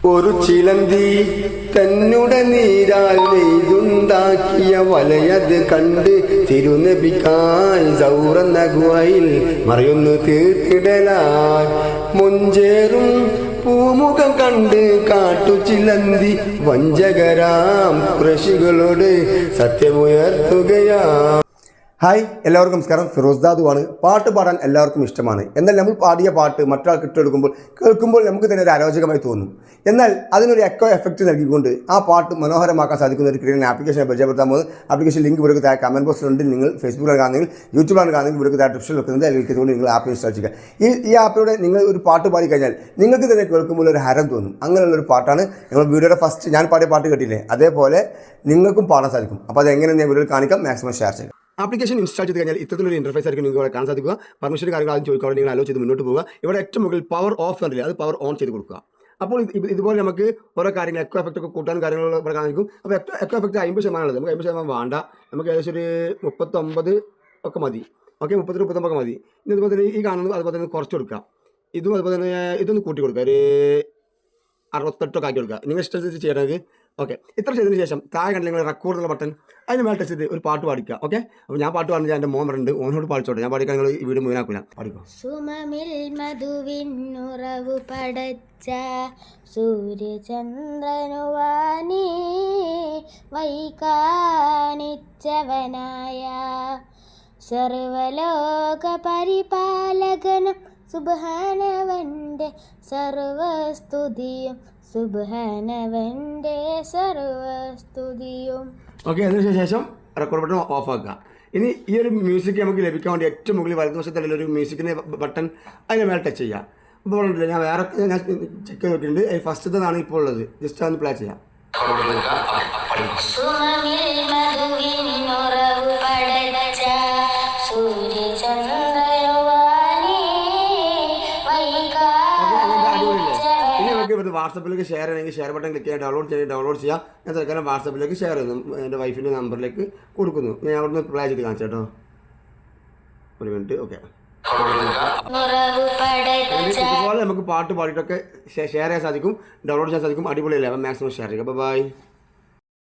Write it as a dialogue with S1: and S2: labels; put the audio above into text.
S1: ഒരു ചിലന്തി തന്നുടെ നീരാൽ നെയ്തുണ്ടാക്കിയ വലയത് കണ്ട് തിരുനബിക്കായി സൗറന്ന ഗുഹയിൽ മറിയൊന്ന് തീർത്തിടലായി മുഞ്ചേറും പൂമുഖം കണ്ട് കാട്ടു ചിലന്തി വഞ്ചകരാം കൃഷികളോട് സത്യമുയർത്തുകയാ ഹായ് എല്ലാവർക്കും നമസ്കാരം. ഫിറോസ് ദാദുവാണ്. പാട്ട് പാടാൻ എല്ലാവർക്കും ഇഷ്ടമാണ്. എന്നാൽ നമ്മൾ പാടിയ പാട്ട് മറ്റൊരാൾക്ക് ഇട്ടെടുക്കുമ്പോൾ കേൾക്കുമ്പോൾ നമുക്ക് തന്നെ ഒരു അരോചകമായി തോന്നും. എന്നാൽ അതിനൊരു എക്കോ എഫക്റ്റ് നൽകിക്കൊണ്ട് ആ പാട്ട് മനോഹരമാക്കാൻ സാധിക്കുന്ന ഒരു ക്രിയൻ ആപ്ലിക്കേഷനെ പരിചയപ്പെടുത്താൻ പോകുന്നത്. ആപ്ലിക്കേഷൻ ലിങ്ക് ഇവർക്ക് താഴെ കമന്റ് ബോക്സിലുണ്ട് നിങ്ങൾ ഫേസ്ബുക്കിലാണ് കാണുന്നെങ്കിൽ യൂട്യൂബിലാണ് കാണുന്നെങ്കിൽ ഇവർക്ക് താഴെ ഡിസ്ക്രിപ്ഷൻ വെക്കുന്നത് അതിൽ ക്ലിക്ക് നിങ്ങൾ ആപ്പ് ഇൻസ്റ്റാൾ ചെയ്യുക. ഈ ഈ ആപ്പിലൂടെ നിങ്ങൾ ഒരു പാട്ട് പാടി കഴിഞ്ഞാൽ നിങ്ങൾക്ക് തന്നെ കേൾക്കുമ്പോൾ ഒരു ഹരം തോന്നും. അങ്ങനെയുള്ള ഒരു പാട്ടാണ് നമ്മൾ വീഡിയോയുടെ ഫസ്റ്റ് ഞാൻ പാടിയ പാട്ട് കേട്ടില്ലേ? അതേപോലെ നിങ്ങൾക്കും പാടാൻ സാധിക്കും. അപ്പോൾ അത് എങ്ങനെ ഞാൻ വീഡിയോയിൽ കാണിക്കാം. മാക്സിമം ഷെയർ ചെയ്യുക. ആപ്ലിക്കേഷൻ ഇൻസ്റ്റാൾ ചെയ്ത് കഴിഞ്ഞാൽ ഇത്തരത്തിലൊരു ഇന്റർഫേസ് ആയിരിക്കും നിങ്ങൾക്ക് ഇവിടെ കാണാൻ സാധിക്കുക. പെർമിഷൻ കാര്യങ്ങൾ ആദ്യം ചോദിക്കുക നിങ്ങൾ അലോ ചെയ്ത് മുന്നോട്ട് പോകുക ഇവിടെ ഏറ്റവും മുകളിൽ പവർ ഓഫ് കണ്ടില്ല അത് പവർ ഓൺ ചെയ്ത് കൊടുക്കുക. അപ്പോൾ ഇത് ഇത് ഇതുപോലെ നമുക്ക് ഓരോ കാര്യങ്ങൾ എക്കോ എഫക്റ്റ് ഒക്കെ കൂട്ടാൻ കാര്യങ്ങൾ ഇവിടെ കാണിക്കും അപ്പോൾ എക്കോ എക്കോ എഫക്റ്റ് അമ്പത് ശതമാനമുള്ളത് നമുക്ക് അമ്പത് ശതമാനം വേണ്ട. നമുക്ക് ഏകദേശം ഒരു മുപ്പത്തൊമ്പത് ഒക്കെ മതി. ഓക്കെ മുപ്പത്തി മുപ്പത്തൊമ്പത് മതി. ഇനി അതുപോലെ തന്നെ ഈ കാണുന്നത് അതുപോലെ തന്നെ കുറച്ച് കൊടുക്കാം ഇതും അതുപോലെ തന്നെ ഇതൊന്ന് കൂട്ടി കൊടുക്കുക. ഒരു അറുപത്തെട്ടൊക്കെ ആക്കി കൊടുക്കുക. നിങ്ങൾ ഇഷ്ടം ചെയ്യണമെങ്കിൽ ഓക്കെ ഇത്ര ചെയ്തതിന് ശേഷം താഴെ കണ്ട് നിങ്ങൾ റെക്കോർഡ് ഉള്ള ബട്ടൺ അതിന് മേൽ ടച്ച് ചെയ്ത് ഒരു പാട്ട് പാടിക്കുക. ഓക്കെ അപ്പോൾ ഞാൻ പാട്ട് പാടുന്നത് എന്റെ മോൻ ഉണ്ട് ഓനോട് പാടിച്ചോട്ടെ. ഞാൻ പാടിക്കാൻ നിങ്ങൾ ഈ വീട് മുഴുവനാക്കൂല. പാടിക്കോ.
S2: സുമമിൽ മധുവിന്നുറവു പടച്ച സൂര്യചന്ദ്രനുവാനി വൈകാനിച്ചവനായ സർവലോക പരിപാലകനും സുബാനവന്റെ സർവസ്തുതിയും സുബാനവന്റെ സർവസ്തുതിയും.
S1: ഓക്കെ അതിനുശേഷം റെക്കോർഡ് ബട്ടൺ ഓഫ് ആക്കുക. ഇനി ഈ ഒരു മ്യൂസിക് നമുക്ക് ലഭിക്കാൻ വേണ്ടി ഏറ്റവും മുകളിൽ വലതുവശത്തുള്ള ഒരു മ്യൂസിക്കിന്റെ ബട്ടൺ അതിന് മേലെ ടച്ച് ചെയ്യാം ഇപ്പോൾ ഉണ്ടല്ലോ ഞാൻ വേറെ ഞാൻ ചെക്ക് ചെയ്ത് ഫസ്റ്റ് ഫസ്റ്റത്തേതാണ് ഇപ്പോൾ ഉള്ളത്. ജസ്റ്റ് അതൊന്ന് പ്ലേ ചെയ്യാം. ഇനി പറ്റും വാട്സപ്പിലേക്ക് ഷെയർ ചെയ്യണമെങ്കിൽ ഷെയർ ബട്ടൺ ക്ലിക്ക് ചെയ്യാൻ ഡൗൺലോഡ് ചെയ്യാൻ ഡൗൺലോഡ് ചെയ്യാം. ഞാൻ തൽക്കാലം വാട്സപ്പിലേക്ക് ഷെയർ ചെയ്യുന്നു. എന്റെ വൈഫിന്റെ നമ്പറിലേക്ക് കൊടുക്കുന്നു. ഞാൻ അവിടുന്ന് പ്ലേ ചെയ്ത് കാണിച്ചു കേട്ടോ. ഒരു മിനിറ്റ് ഓക്കെ ഇതുപോലെ നമുക്ക് പാട്ട് പാടിയിട്ടൊക്കെ ഷെയർ ചെയ്യാൻ സാധിക്കും. ഡൗൺലോഡ് ചെയ്യാൻ സാധിക്കും. അടിപൊളിയല്ലേ? അപ്പം മാക്സിമം ഷെയർ ചെയ്യുക. ബൈ